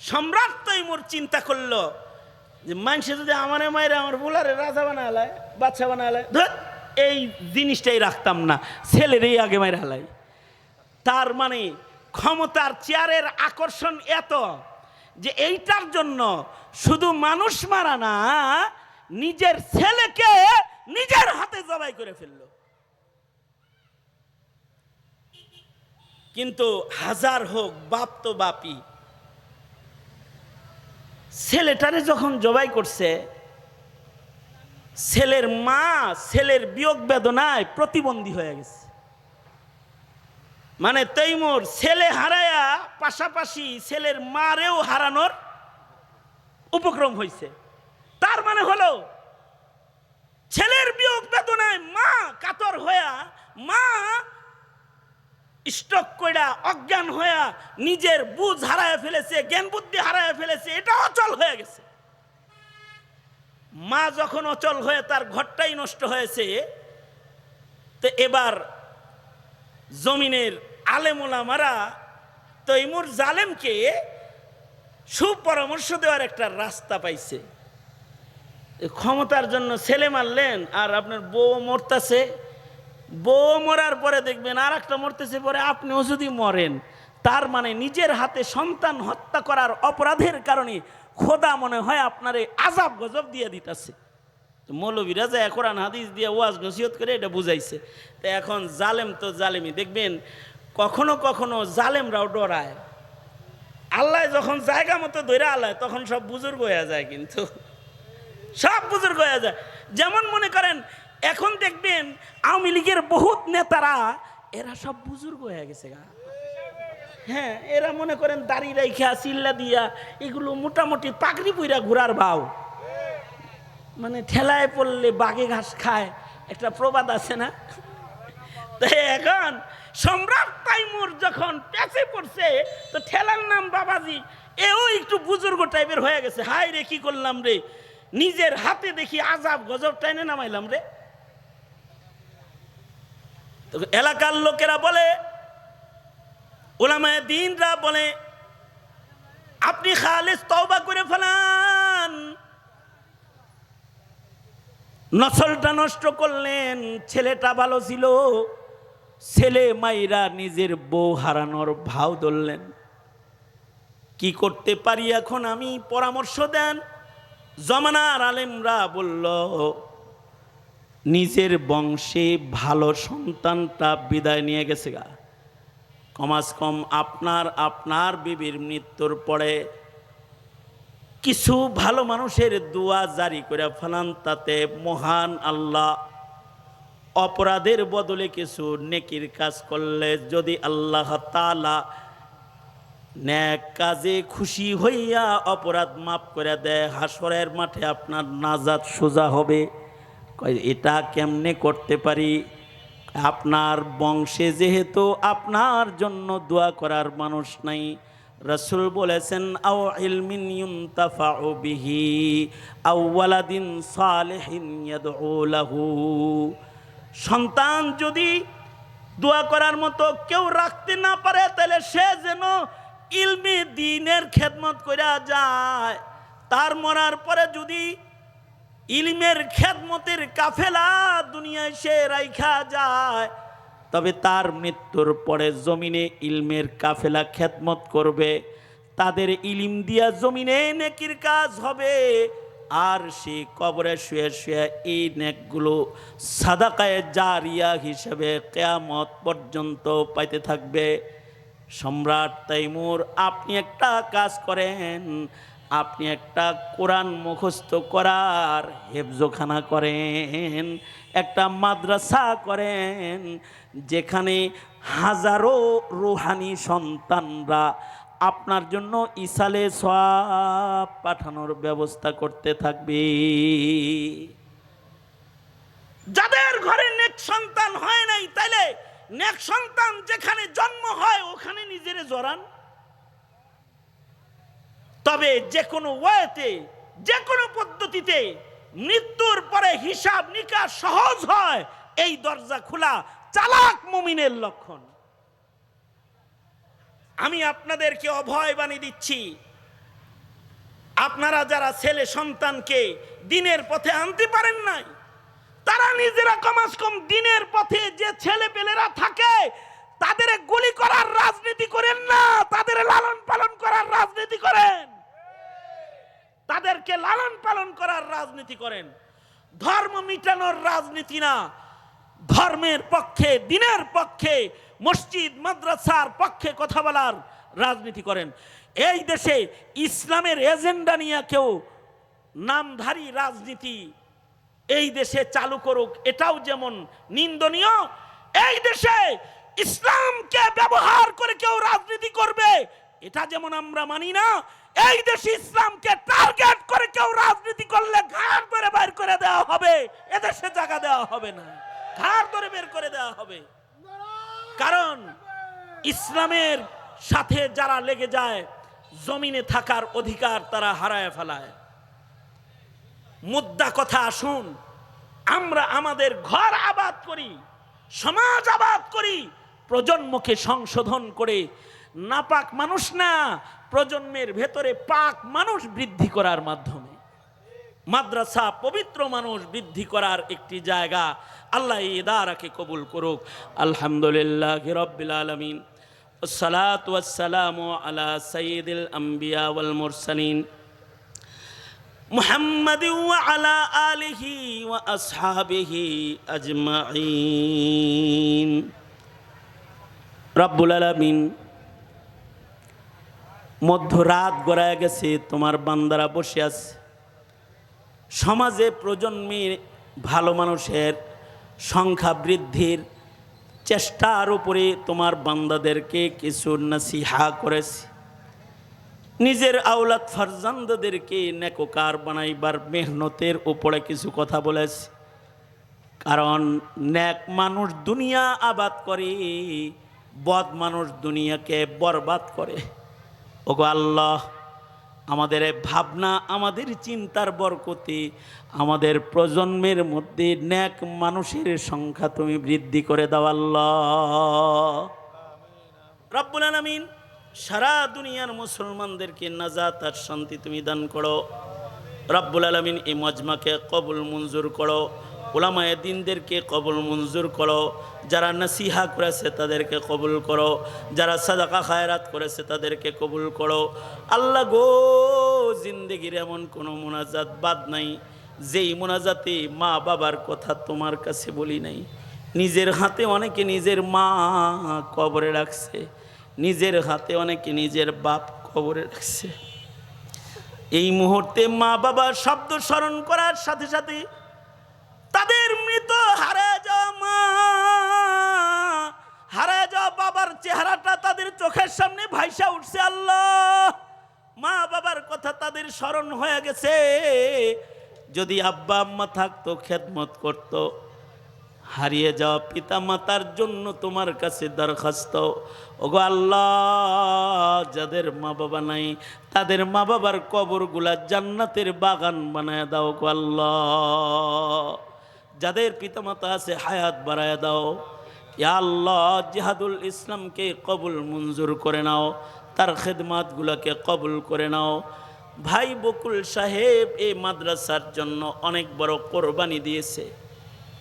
সম্রাট তৈমুর চিন্তা করল যে মানুষে যদি আমারে মায়ের আমার বোলারে রাজা বানালায় বাচ্চা বানালায়, ধর, এই জিনিসটাই রাখতাম না, ছেলেরই আগে মায়ের হালাই। তার মানে ক্ষমতার চেয়ারের আকর্ষণ এত যে এইটার জন্য শুধু মানুষ মারা না, নিজের ছেলেকে নিজের হাতে জবাই করে ফেলল। কিন্তু হাজার হোক, বাপ তো বাপই ছেলেটারে যখন জবাই করছে, ছেলের মা ছেলের বিয়োগ বেদনায় প্রতিবন্ধী হয়ে গেছে। মানে তৈমুর ছেলে হারায়া পাশাপাশি ছেলের মারেও হারানোর উপক্রম হয়েছে তার মানে হলো, ছেলের বিয়োগ বেদনায় মা কাতর হইয়া মা স্টক কইরা অজ্ঞান হইয়া নিজের বুঝ হারায় ফেলেছে, জ্ঞান বুদ্ধি হারায় ফেলেছে, এটা অচল হয়ে গেছে। মা যখন অচল হয়ে তার ঘরটাই নষ্ট হয়েছে, তো এবার জমিনের আলেমোলা মারা তৈমুর জালেমকে সুপরামর্শ দেওয়ার একটা রাস্তা পাইছে। ক্ষমতার জন্য ছেলে মারলেন, আর আপনার বউ মরতাছে বউ মরার পরে দেখবেন আর একটা মরতেছে, পরে আপনিও যদি মরেন, তার মানে নিজের হাতে সন্তান হত্যা করার অপরাধের কারণে খোদা মনে হয় আপনার এই আজাব গজব দিয়ে দিতেছে। মৌলবীরা যায় কোরআন হাদিস দিয়ে ওয়াজ নসিহত করে এটা বুঝাইছে। তো এখন জালেম তো জালেমি দেখবেন কখনো কখনো জালেমরাও ডরায়। আল্লাহ যখন জায়গা মতো ধরে আল্লাহ তখন সব বুজুর্গ হয়ে যায় কিন্তু। সব বুজুর্গ হয়ে যায়। যেমন মনে করেন এখন দেখবেন আওয়ামী লীগের বহুত নেতারা, এরা সব বুজুর্গ হয়ে গেছে গা। হ্যাঁ এরা মনে করেন দাড়ি রাইখা চিল্লা দিয়া এগুলো মোটামুটি পাকড়ি পুইরা ঘোরার ভাও মানে ঠেলায় পড়লে বাঘে ঘাস খায়, একটা প্রবাদ আছে না? তাই এখন সম্রাট তাইমুর যখন পেঁচে পড়ছে, তো ঠেলার নাম বাবাজি, এও একটু বুজুর্গ টাইপের হয়ে গেছে। হাই রে, কি করলাম রে? নিজের হাতে দেখি আজাব, গজব টাইনে নামাইলাম রে। তো এলাকার লোকেরা বলে, ওলামায় দিনরা বলে, আপনি খালেস তওবা করে ফেলান। নসলটা নষ্ট করলেন, ছেলেটা ভালো ছিল। ছেলে মাইরা নিজের বউ হারানোর ভাও ধরলেন। কি করতে পারি এখন আমি? পরামর্শ দেন। জমানার আলেমরা বলল নিজের বংশে ভালো সন্তানটা বিদায় নিয়ে গেছে গা। কমাস কম আপনার আপনার বিবির মৃত্যুর পরে কিছু ভালো মানুষের দোয়া জারি করে ফেলান, তাতে মহান আল্লাহ অপরাধের বদলে কিছু নেকির কাজ করলে যদি আল্লাহ তালা ন্যাক কাজে খুশি হইয়া অপরাধ মাফ করে দেয়, হাসরের মাঠে আপনার নাজাত সোজা হবে। এটা কেমনে করতে পারি? আপনার বংশে যেহেতু আপনার জন্য দোয়া করার মানুষ নাই। রসুল বলেছেন, আও ইলমিন ইউনতাফাউ বিহি, আও সন্তান যদি দোয়া করার মতো কেউ রাখতে না পারে, তাহলে সে যেন ইলমি দিনের খেদমত কইরা যায়। তার মরার পরে যদি ইলমের খেদমতের কাফেলা দুনিয়ায় সে রাইখা যায়। তবে তার মৃত্যুর পরে জমিনে ইলমের কাফেলা খেদমত করবে। তাদের ইলিম দিয়া জমিনে নেকির কাজ হবে। আর সে কবরে শুয়ে শুয়ে এই নেকগুলো সাদাকায় জারিয়া হিসেবে কেয়ামত পর্যন্ত পাইতে থাকবে। সম্রাট তাইমুর, আপনি একটা কাজ করেন। আপনি একটা কোরআন মুখস্থ করার হেফজোখানা করেন, একটা মাদ্রাসা করেন, যেখানে হাজারো রুহানি সন্তানরা আপনার জন্য ইসালে সব পাঠানোর ব্যবস্থা করতে থাকবে। যাদের ঘরে নেক সন্তান হয় নাই, তাইলে নেক সন্তান যেখানে জন্ম হয়, ওখানে নিজেরে জড়ান। তবে যে কোনো ওয়েতে যে কোনো পদ্ধতিতে মৃত্যুর পরে হিসাব নিকাশ সহজ হয়, এই দরজা খোলা চালাক মুমিনের লক্ষণ। আমি আপনাদেরকে অভয় বাণী দিচ্ছি। আপনারা যারা ছেলে সন্তানকে দিনের পথে আনতে পারেন নাই, তারা নিজেরা কমাস কম দিনের পথে যে ছেলে পেলেরা থাকে, তাদের গুলি করার রাজনীতি করেন না, তাদের লালন পালন করার রাজনীতি করেন। তাদেরকে লালন পালন করার রাজনীতি করেন। ধর্ম মিটানোর রাজনীতি না। ধর্মের পক্ষে, দিনের পক্ষে, মসজিদ, মাদ্রাসার পক্ষে কথা বলার রাজনীতি করেন। এই দেশে ইসলামের এজেন্ডা নিয়ে কেউ নামধারী রাজনীতি এই দেশে চালু করুক, এটাও যেমন নিন্দনীয়, এই দেশে ইসলামকে ব্যবহার করে কেউ রাজনীতি করবে, এটা যেমন আমরা মানি না এই দেশে ইসলামকে টার্গেট করে কেউ রাজনীতি করলে ঘাড় ধরে বের করে দেওয়া হবে। এদেশে জায়গা দেওয়া হবে না। ঘাড় ধরে বের করে দেওয়া হবে। কারণ ইসলামের সাথে যারা লেগে যায়, জমিনে থাকার অধিকার তারা হারায় ফেলায়। মুদ্রা কথা আসুন আমরা আমাদের ঘর আবাদ করি, সমাজ আবাদ করি, প্রজন্মকে সংশোধন করে, নাপাক মানুষ না প্রজন্মের ভেতরে পাক মানুষ বৃদ্ধি করার মাধ্যমে মাদ্রাসা পবিত্র মানুষ বৃদ্ধি করার একটি জায়গা আল্লাহ এই ইদারাকে কবুল করুক আলহামদুলিল্লাহ রব্বিল আলমিন والصلاة والسلام على سيد الأنبياء والمرسلين محمد وعلى آله وأصحابه أجمعين رب العالمين মধ্যরাত গড়ায় গেছে, তোমার বান্দারা বসে আছে। সমাজে প্রজন্মের ভালো মানুষের সংখ্যা বৃদ্ধির চেষ্টার উপরে তোমার বান্দাদেরকে কিছু নাসিহা করেছে। নিজের আওলাদ ফারজান্দাদেরকে নেকোকার বানাইবার মেহনতের উপরে কিছু কথা বলেছে। কারণ ন্যাক মানুষ দুনিয়া আবাদ করে, বদ মানুষ দুনিয়াকে বরবাদ করে। ওগো আল্লাহ, আমাদের ভাবনা, আমাদের চিন্তার বরকতে, আমাদের প্রজন্মের মধ্যে ন্যাক মানুষের সংখ্যা তুমি বৃদ্ধি করে দাও আল্লাহ। আলামিন, সারা দুনিয়ার মুসলমানদেরকে নাজাত আর শান্তি তুমি দান করো। রব্বুল আলমিন এই মজমাকে কবুল মঞ্জুর করো। ওলামায়ে দিনদেরকে কবুল মঞ্জুর করো, যারা নাসিহা করেছে তাদেরকে কবুল করো, যারা সাদাকা খায়রাত করেছে তাদেরকে কবুল করো। আল্লাহ গো, জিন্দগির এমন কোনো মোনাজাত বাদ নাই, যেই মোনাজাতে মা বাবার কথা তোমার কাছে বলি নাই। নিজের হাতে অনেকে নিজের মা কবরে রাখছে, নিজের হাতে অনেকে নিজের বাপ কবরে রাখছে। এই মুহূর্তে মা বাবার শব্দ স্মরণ করার সাথে সাথে সামনে ভাইসা উঠছে, আল্লাহ! মা বাবার কথা তাদের স্মরণ হয়ে গেছে। যদি আব্বা আম্মা থাকতো, খেদমত করতো, হারিয়ে যাওয়া পিতা মাতার জন্য তোমার কাছে দরখাস্ত, ওগো আল্লাহ, যাদের মা বাবা নাই, তাদের মা বাবার কবরগুলা জান্নাতের বাগান বানায় দাও গো আল্লাহ! যাদের পিতামাতা আছে, হায়াত বাড়ায় দাও। আল্লাহ, জিহাদুল ইসলামকে কবুল মঞ্জুর করে নাও, তার খেদমাতগুলোকে কবুল করে নাও। ভাই বকুল সাহেব এই মাদ্রাসার জন্য অনেক বড় কোরবানি দিয়েছে।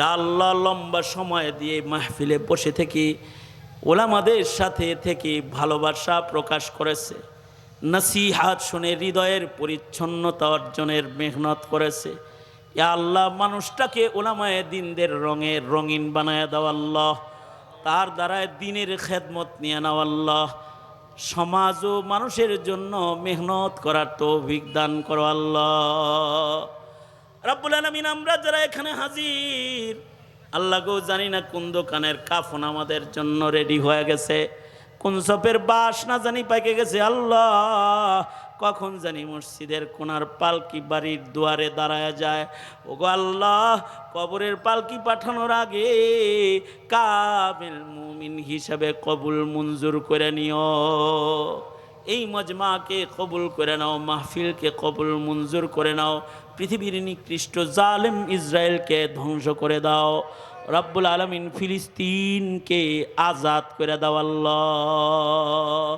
আল্লাহ, লম্বা সময় দিয়ে মাহফিলে বসে থেকে, ওলামাদের সাথে থেকে ভালোবাসা প্রকাশ করেছে। নসিহাত শুনে হৃদয়ের পরিচ্ছন্নতা অর্জনের মেহনত করেছে। আল্লাহ, মানুষটাকে ওলামায় দিনদের রঙে রঙিন বানায় দাও আল্লাহ। তার দ্বারায় দিনের খেদমত নিয়ে নাও আল্লাহ। সমাজ ও মানুষের জন্য মেহনত করার তো দান করো আল্লাহ। রাব্বুল আলমিন, আমরা যারা এখানে হাজির, আল্লাহ গো জানি না কোন দোকানের কাফন আমাদের জন্য রেডি হয়ে গেছে, কোন সপের বাস না জানি পাইকে গেছে, আল্লাহ কখন জানি মসজিদের কোনার পালকি বাড়ির দুয়ারে দাঁড়ায় যায়। ওগো আল্লাহ, কবরের পালকি পাঠানোর আগে কাবিল মুমিন হিসাবে কবুল মঞ্জুর করে নিও। এই মজমাকে কবুল করে নাও, মাহফিলকে কবুল মঞ্জুর করে নাও। পৃথিবীর নিকৃষ্ট জালেম ইসরায়েলকে ধ্বংস করে দাও। রব্বুল আলমিন ফিলিস্তিনকে আজাদ করে দাও আল্লাহ।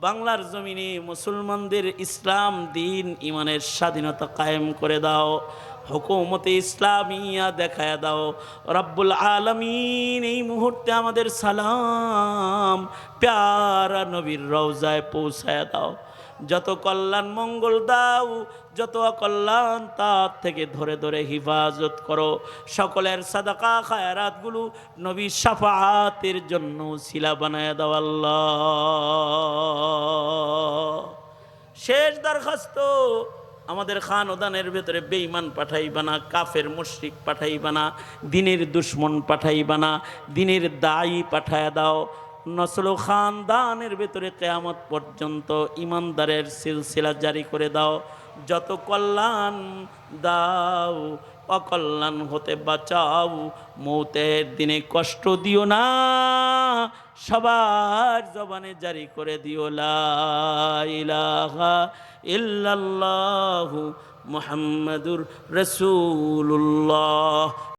বাংলার জমিনে মুসলমানদের ইসলাম, দিন, ইমানের স্বাধীনতা কায়েম করে দাও। হুকুমতে ইসলামিয়া দেখায় দাও। রব্বুল আলমিন, এই মুহূর্তে আমাদের সালাম, প্যারা নবীর রওজায় পৌঁছায় দাও। যত কল্যাণ মঙ্গল দাও, যত অকল্যাণ তার থেকে ধরে ধরে হিফাজত করো। সকলের সাদাকা খায়রাতগুলো নবী সাফাতের জন্য শিলা বানায় দাও আল্লাহ। শেষ দরখাস্ত আমাদের খান ওদানের ভেতরে বেইমান পাঠাইবা না, কাফের মুশরিক পাঠাইবা না, দিনের দুশ্মন পাঠাইবা না, দিনের দায়ী পাঠায় দাও। নসল খানদানের ভেতরে কেয়ামত পর্যন্ত ইমানদারের সিলসিলা জারি করে দাও। যত কল্যাণ দাও, অকল্যাণ হতে বাঁচাও। মৌতের দিনে কষ্ট দিও না, সবার জবানে জারি করে দিও। লা ইলাহা ইল্লাল্লাহু মুহাম্মাদুর রাসূলুল্লাহ।